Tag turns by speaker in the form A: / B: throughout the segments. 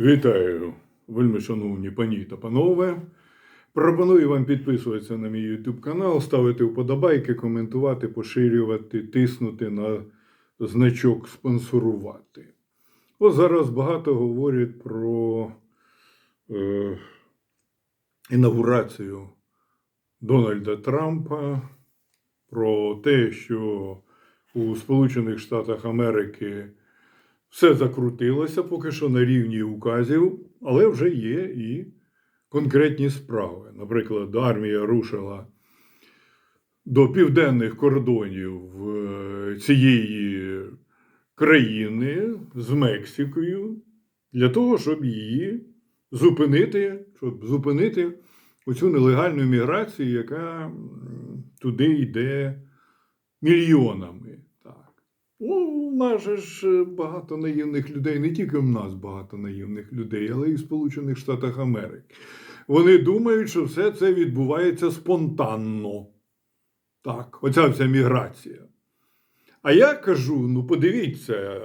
A: Вітаю, вельми шановні пані та панове. Пропоную вам підписуватися на мій YouTube канал, ставити вподобайки, коментувати, поширювати, тиснути на значок спонсорувати. Ось зараз багато говорять про е, інаугурацію Дональда Трампа, про те, що у Сполучених Штатах Америки все закрутилося поки що на рівні указів, але вже є і конкретні справи. Наприклад, армія рушила до південних кордонів е, цієї країни з Мексикою для того, щоб її зупинити, щоб зупинити оцю нелегальну міграцію, яка туди йде мільйонами. Ну, у нас же ж е, багато наївних людей, не тільки в нас багато наївних людей, але і в Сполучених Штатах Америки. Вони думають, що все це відбувається спонтанно. Так, оця вся міграція. А я кажу: ну подивіться,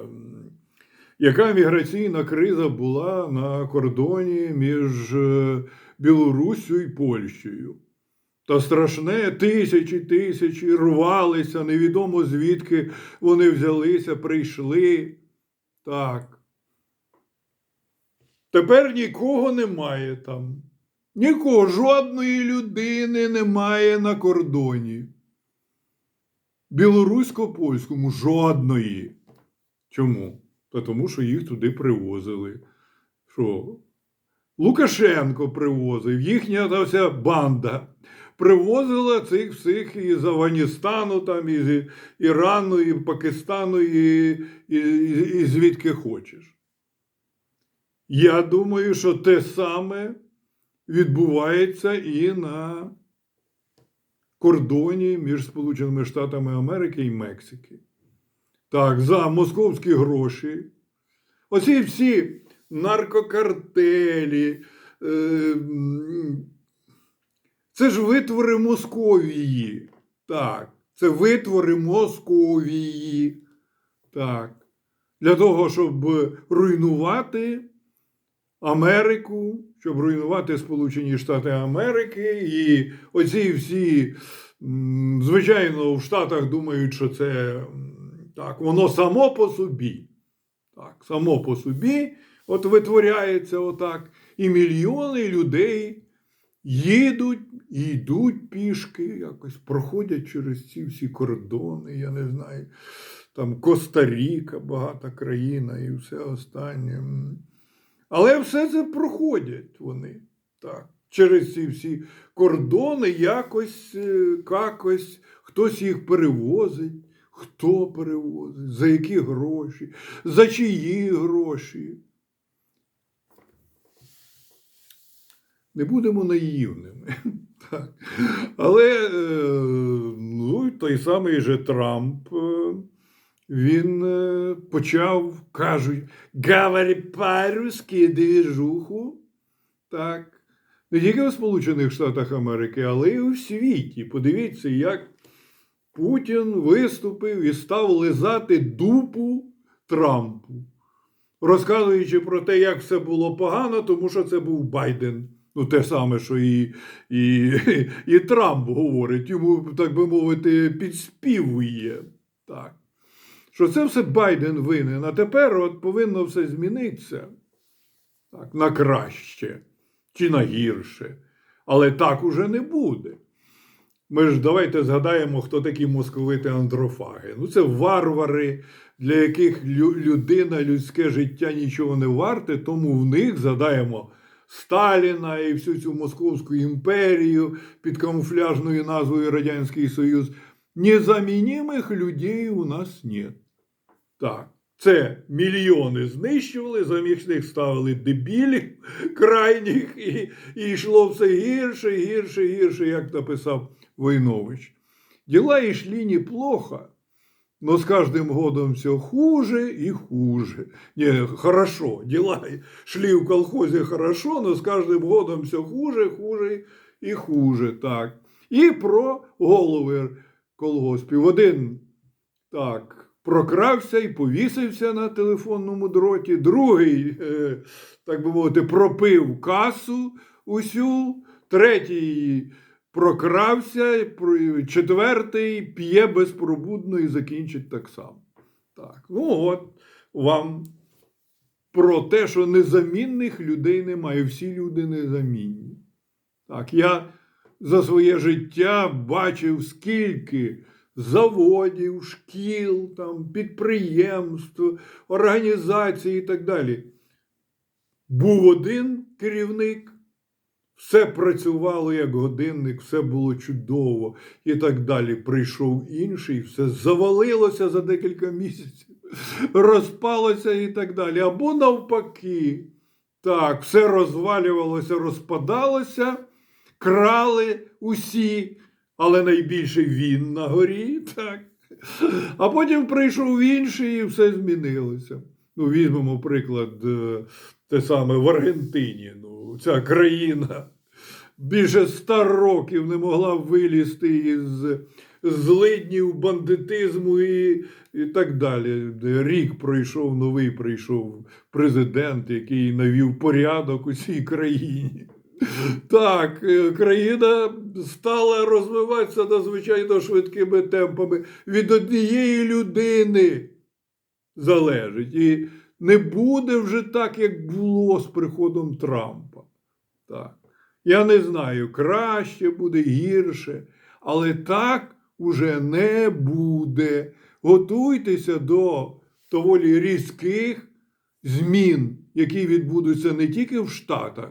A: яка міграційна криза була на кордоні між е, Білоруссю і Польщею. Та страшне тисячі тисячі рвалися, невідомо звідки вони взялися, прийшли. Так. Тепер нікого немає там. Нікого, жодної людини немає на кордоні. Білорусько-польському жодної. Чому? Та тому, що їх туди привозили. Що? Лукашенко привозив, їхня та вся банда привозила цих всіх із Афганістану, там, із Ірану, і Пакистану, і, і, і, і звідки хочеш. Я думаю, що те саме відбувається і на кордоні між Сполученими Штатами Америки і Мексики. Так, за московські гроші. Оці всі наркокартелі. Е, це ж витвори Московії. Так, це витвори Московії. Так. Для того, щоб руйнувати Америку, щоб руйнувати Сполучені Штати Америки. І оці всі, звичайно, в Штатах думають, що це так, воно само по собі. Так, само по собі, от витворяється отак. І мільйони людей їдуть і йдуть пішки, якось проходять через ці всі кордони, я не знаю, там Коста-Ріка, багата країна і все останнє. Але все це проходять вони. Так. Через ці всі кордони якось, е, якось хтось їх перевозить, хто перевозить, за які гроші, за чиї гроші. Не будемо наївними. Так. Але е, ну, той самий же Трамп, е, він е, почав, кажуть, говорить по-русски движуху. Так. Не тільки в Сполучених Штатах Америки, але й у світі. Подивіться, як Путін виступив і став лизати дупу Трампу, розказуючи про те, як все було погано, тому що це був Байден. Ну, те саме, що і, і, і Трамп говорить, йому, так би мовити, підспівує. Так. Що це все Байден винен, а тепер от повинно все змінитися так, на краще чи на гірше. Але так уже не буде. Ми ж давайте згадаємо, хто такі московити андрофаги. Ну, це варвари, для яких людина, людське життя нічого не варте, тому в них згадаємо Сталіна і всю цю Московську імперію під камуфляжною назвою Радянський Союз. Незамінимих людей у нас нет. Так. Це мільйони знищували, замість них ставили дебілів крайніх, і, і йшло все гірше, гірше, гірше, як написав Войнович. Дела йшли неплохо, но с каждым годом все хуже и хуже. Не, хорошо, дела шли в колхозе хорошо, но с каждым годом все хуже, хуже і хуже. Так. І про голови колгоспів. Один так прокрався і повісився на телефонному дроті, другий, е, так би мовити, пропив касу усю, третій прокрався, четвертий п'є безпробудно і закінчить так само. Так, ну от вам про те, що незамінних людей немає, всі люди незамінні. Так, я за своє життя бачив скільки заводів, шкіл, там, підприємств, організацій і так далі. Був один керівник, все працювало як годинник, все було чудово і так далі. Прийшов інший, все завалилося за декілька місяців, розпалося і так далі. Або навпаки, так, все розвалювалося, розпадалося, крали усі, але найбільше він на горі. так. А потім прийшов інший і все змінилося. Ну, візьмемо приклад, е, те саме в Аргентині. Ця країна більше ста років не могла вилізти із злиднів, бандитизму і, і так далі. Рік пройшов, новий прийшов президент, який навів порядок у цій країні. Так, е, країна стала розвиватися надзвичайно швидкими темпами. Від однієї людини залежить. І не буде вже так, як було з приходом Трампа. Так. Я не знаю, краще буде, гірше, але так уже не буде. Готуйтеся до доволі різких змін, які відбудуться не тільки в Штатах,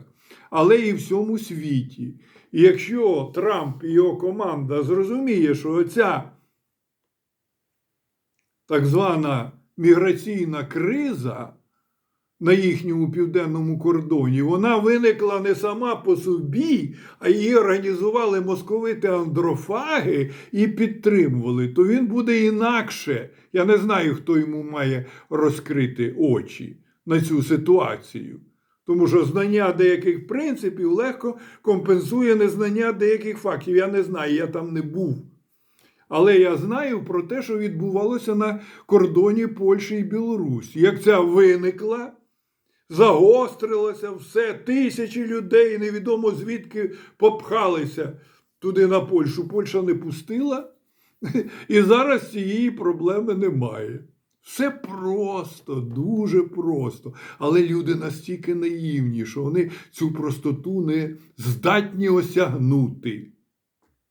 A: але і в всьому світі. І якщо Трамп і його команда зрозуміє, що оця так звана міграційна криза на їхньому південному кордоні, вона виникла не сама по собі, а її організували московити андрофаги і підтримували, то він буде інакше. Я не знаю, хто йому має розкрити очі на цю ситуацію. Тому що знання деяких принципів легко компенсує незнання деяких фактів. Я не знаю, я там не був. Але я знаю про те, що відбувалося на кордоні Польщі і Білорусі. Як ця виникла, загострилося все, тисячі людей, невідомо звідки попхалися туди на Польщу. Польща не пустила, і зараз цієї проблеми немає. Все просто, дуже просто. Але люди настільки наївні, що вони цю простоту не здатні осягнути.